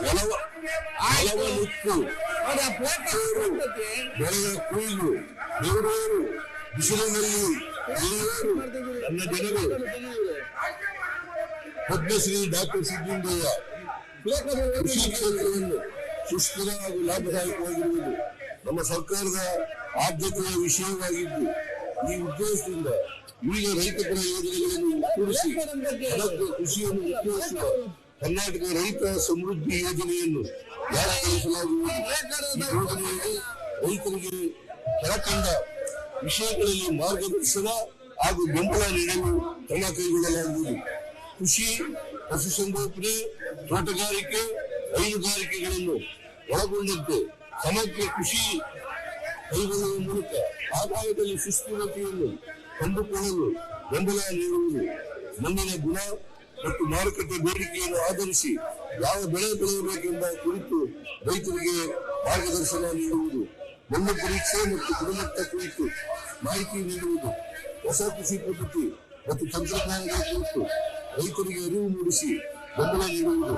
ಹೊಲವ ಮುತ್ತು ಬೆಳೆಯ ಕೊಯ್ಲು ಬೆವರೂರು ಬಿಸಿಲಿನಲ್ಲಿ ನನ್ನ ಜನರು ಪದ್ಮಶ್ರೀ ಡಾಕ್ಟರ್ ಸಿದ್ದಲಿಂಗಯ್ಯ ಕ್ಷೇತ್ರವನ್ನು ಸುಸ್ಥಿರ ಹಾಗೂ ಲಾಭದಾಯಕವಾಗಿರುವುದು ನಮ್ಮ ಸರ್ಕಾರದ ಆದ್ಯತೆಯ ವಿಷಯವಾಗಿದ್ದು, ಈ ಉದ್ದೇಶದಿಂದ ಈಗ ರೈತಪರ ಯೋಜನೆಗಳನ್ನು ಕೂಡಿಸಿ ಅದಕ್ಕೆ ಕೃಷಿಯನ್ನು ಉತ್ತೇಜಿಸುವ ಕರ್ನಾಟಕ ರೈತ ಸಮೃದ್ಧಿ ಯೋಜನೆಯನ್ನು ಜಾರಿಗೊಳಿಸಲಾಗುವುದು. ರೈತರಿಗೆ ಕೆಳಕಂಡ ವಿಷಯಗಳಲ್ಲಿ ಮಾರ್ಗದರ್ಶನ ಹಾಗೂ ಬೆಂಬಲ ನೀಡಲು ಕ್ರಮ ಕೈಗೊಳ್ಳಲಾಗುವುದು. ಕೃಷಿ ಪಶುಸಂಗೋಪನೆ ತೋಟಗಾರಿಕೆ ಹೈನುಗಾರಿಕೆಗಳನ್ನು ಒಳಗೊಂಡಂತೆ ಸಮಗ್ರ ಕೃಷಿ ಕೈಗೊಳ್ಳುವ ಮೂಲಕ ಆದಾಯದಲ್ಲಿ ಸುಸ್ಥಿರತೆಯನ್ನು ಕಂಡುಕೊಳ್ಳಲು ಬೆಂಬಲ ನೀಡುವುದು ಮುಂದಿನ ಗುಣ ಮತ್ತು ಮಾರುಕಟ್ಟೆ ಬೇಡಿಕೆಯನ್ನು ಆಧರಿಸಿ ಯಾವ ಬೆಳೆ ಬೆಳೆಯಬೇಕೆಂಬ ಕುರಿತು ರೈತರಿಗೆ ಮಾರ್ಗದರ್ಶನ ನೀಡುವುದು, ಮಣ್ಣು ಪರೀಕ್ಷೆ ಮತ್ತು ಗುಣಮಟ್ಟ ಕುರಿತು ಮಾಹಿತಿ ನೀಡುವುದು, ಹೊಸ ಕೃಷಿ ಪದ್ಧತಿ ಮತ್ತು ತಂತ್ರಜ್ಞಾನಗಳ ಕುರಿತು ರೈತರಿಗೆ ಅರಿವು ಮೂಡಿಸಿ ಬೆಂಬಲ ನೀಡುವುದು,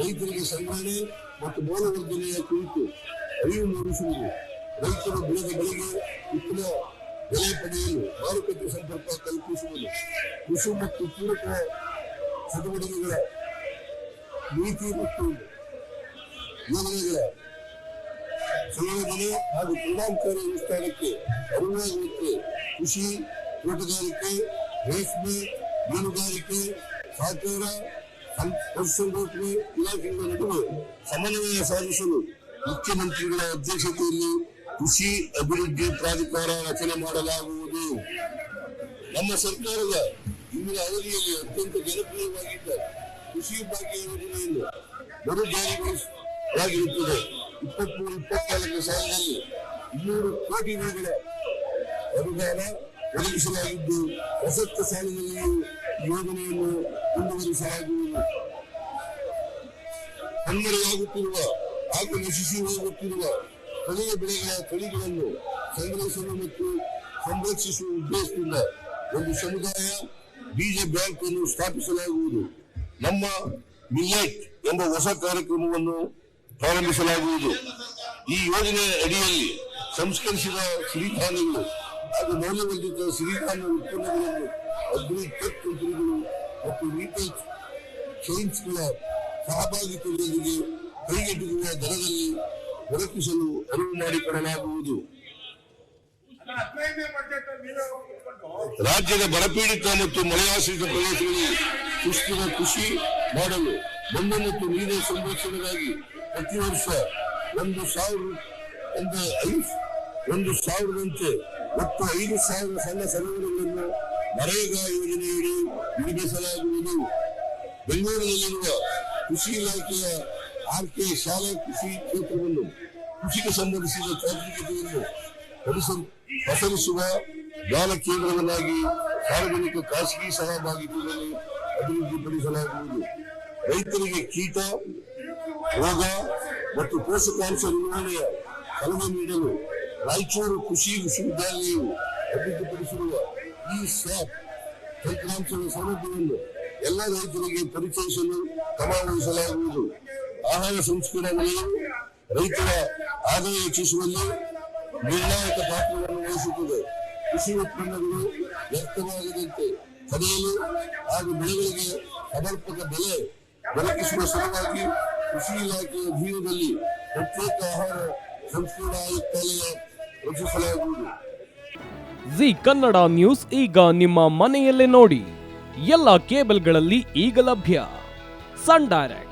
ರೈತರಿಗೆ ಸಂಗ್ರಹಣೆ ಮತ್ತು ಮೌಲ್ಯವರ್ಧನೆಯ ಕುರಿತು ಅರಿವು ಮೂಡಿಸುವುದು ರೈತರು ಬೆಳೆದ ಬೆಳೆಗೆ ಉತ್ತಮ ಬೆಲೆ ಪಡೆಯಲು ಮಾರುಕಟ್ಟೆ ಸಂಪರ್ಕ ಕಲ್ಪಿಸುವುದು ಕೃಷಿ ಮತ್ತು ಪೂರಕ ಚಟುವಟಿಕೆಗಳ ನೀತಿ ಮತ್ತು ಯೋಜನೆಗಳ ಸಂಯೋಜನೆ ಹಾಗೂ ಪರಿಣಾಮಕಾರಿ ಅನುಷ್ಠಾನಕ್ಕೆ ಅನುವಾಗುವಂತೆ ಕೃಷಿ ತೋಟಗಾರಿಕೆ ರೇಷ್ಮೆ ಮೀನುಗಾರಿಕೆ ಸಹಕಾರ ಪಶುಸಂಗೋಪನೆ ಇಲಾಖೆಗಳ ನಡುವೆ ಸಮನ್ವಯ ಸಾಧಿಸಲು ಮುಖ್ಯಮಂತ್ರಿಗಳ ಅಧ್ಯಕ್ಷತೆಯಲ್ಲಿ ಕೃಷಿ ಅಭಿವೃದ್ಧಿ ಪ್ರಾಧಿಕಾರ ರಚನೆ ಮಾಡಲಾಗುವುದು. ನಮ್ಮ ಸರ್ಕಾರದ ಇಂದಿನ ಅವಧಿಯಲ್ಲಿ ಅತ್ಯಂತ ಜನಪ್ರಿಯವಾಗಿದ್ದ ಕೃಷಿ ಭಾಗ್ಯ ಯೋಜನೆಯನ್ನು ಮರು ಜಾರಿಗೊಳಿಸಲಾಗಿರುತ್ತದೆ ಇಪ್ಪತ್ಮೂರು, ಇಪ್ಪತ್ನಾಲ್ಕು ಸಾಲಿನಲ್ಲಿ ಇನ್ನೂರು ಕೋಟಿ ರೂಗಳ ಅನುದಾನ ಒದಗಿಸಲಾಗಿದ್ದು, ಪ್ರಸಕ್ತ ಸಾಲಿನಲ್ಲಿಯೂ ಯೋಜನೆಯನ್ನು ಮುಂದುವರಿಸಲಾಗುವುದು. ಕಣ್ಮರೆಯಾಗುತ್ತಿರುವ ಹಾಗೂ ನಶಿಸಿ ಹೋಗುತ್ತಿರುವ ಸ್ಥಳೀಯ ಬೆಳೆಗಳ ತಳಿಗಳನ್ನು ಸಂಗ್ರಹಿಸಲು ಮತ್ತು ಸಂರಕ್ಷಿಸುವ ಉದ್ದೇಶದಿಂದ ಒಂದು ಸಮುದಾಯ ಬೀಜ ಬ್ಯಾಂಕ್ ಅನ್ನು ಸ್ಥಾಪಿಸಲಾಗುವುದು. ನಮ್ಮ ಮಿಲ್ಲೆಟ್ ಎಂಬ ಹೊಸ ಕಾರ್ಯಕ್ರಮವನ್ನು ಪ್ರಾರಂಭಿಸಲಾಗುವುದು. ಈ ಯೋಜನೆಯ ಅಡಿಯಲ್ಲಿ ಸಂಸ್ಕರಿಸಿದ ಸಿರಿಧಾನ್ಯಗಳು ಹಾಗೂ ಮೌಲ್ಯವರ್ಧಿತ ಸಿರಿಧಾನ್ಯ ಉತ್ಪನ್ನಗಳನ್ನು ಅಗ್ರಿ ಟೆಕ್ ಕಂಪನಿಗಳು ಮತ್ತು ರಿಟೇಲ್ ಚೈನ್ಸ್ಗಳ ಸಹಭಾಗಿತ್ವದೊಂದಿಗೆ ಕೈಗೆಟುಕುವ ದರದಲ್ಲಿ ದೊರಕಿಸಲು ಅನುವು ಮಾಡಿಕೊಡಲಾಗುವುದು ರಾಜ್ಯದ ಬರಪೀಡಿತ ಮತ್ತು ಮಳೆಯಾಶ್ರಿತ ಪ್ರದೇಶಗಳಲ್ಲಿ ಸುಸ್ಥಿರ ಕೃಷಿ ಮಾಡಲು ಮಣ್ಣು ಮತ್ತು ನೀರಿನ ಸಂರಕ್ಷಣೆಗಾಗಿ ಪ್ರತಿ ವರ್ಷ ಒಂದು ಸಾವಿರ ಒಂದು ಸಾವಿರದಂತೆ ಒಟ್ಟು ಐದು ಸಾವಿರ ಸಣ್ಣ ಸರೋವರಗಳನ್ನು ನರೇಗಾ ಯೋಜನೆಯಡಿ ನಿರ್ಮಿಸಲಾಗುವುದು. ಬೆಂಗಳೂರಿನಲ್ಲಿರುವ ಕೃಷಿ ಇಲಾಖೆಯ ಆರ್ಕೆ ಶಾಲೆ ಕೃಷಿ ಕ್ಷೇತ್ರವನ್ನು ಕೃಷಿಗೆ ಸಂಬಂಧಿಸಿದ ತಾಂತ್ರಿಕತೆಯನ್ನು ಪರಿಸರ- ಪಸರಿಸುವ ಜ್ಞಾನ ಕೇಂದ್ರವನ್ನಾಗಿ ಸಾರ್ವಜನಿಕ ಖಾಸಗಿ ಸಹಭಾಗಿತ್ವದಲ್ಲಿ ಅಭಿವೃದ್ಧಿಪಡಿಸಲಾಗುವುದು. ರೈತರಿಗೆ ಕೀಟ, ರೋಗ ಮತ್ತು ಪೋಷಕಾಂಶ ನಿರ್ವಹಣೆಯ ಸಲಹೆ ನೀಡಲು ರಾಯಚೂರು ಕೃಷಿ ವಿಶ್ವವಿದ್ಯಾಲಯವು ಅಭಿವೃದ್ಧಿಪಡಿಸಿರುವ ಈ ಸ್ಯಾಪ್ ತಂತ್ರಾಂಶದ ಸೌಲಭ್ಯವನ್ನು ಎಲ್ಲ ರೈತರಿಗೆ ಪರಿಚಯಿಸಲು ಕ್ರಮ ಆಹಾರ ಸಂಸ್ಕರಣಾ ವಲಯವು ರೈತರ ಆದಾಯ ಹೆಚ್ಚಿಸುವಲ್ಲಿ ನಿರ್ಣಾಯಕ ಪಾತ್ರವನ್ನು ವಹಿಸುತ್ತದೆ. ಕೃಷಿ ಉತ್ಪನ್ನಗಳು ವ್ಯರ್ಥವಾಗದಂತೆ ತಡೆಯಲು ಹಾಗೂ ಬೆಳೆಗಳಿಗೆ ಸಮರ್ಪಕ ಬೆಲೆ ದೊರಕಿಸುವ ಸಲುವಾಗಿ ಕೃಷಿ ಇಲಾಖೆಯ ಜೀವದಲ್ಲಿ ಪ್ರತ್ಯೇಕ ಆಹಾರ ಸಂಸ್ಕರಣಾ ಆಯುಕ್ತಾಲಯ ರಚಿಸಲಾಗುವುದು. ಜಿ ಕನ್ನಡ ನ್ಯೂಸ್ ಈಗ ನಿಮ್ಮ ಮನೆಯಲ್ಲೇ ನೋಡಿ. ಎಲ್ಲ ಕೇಬಲ್ಗಳಲ್ಲಿ ಈಗ ಲಭ್ಯ. Sun Direct.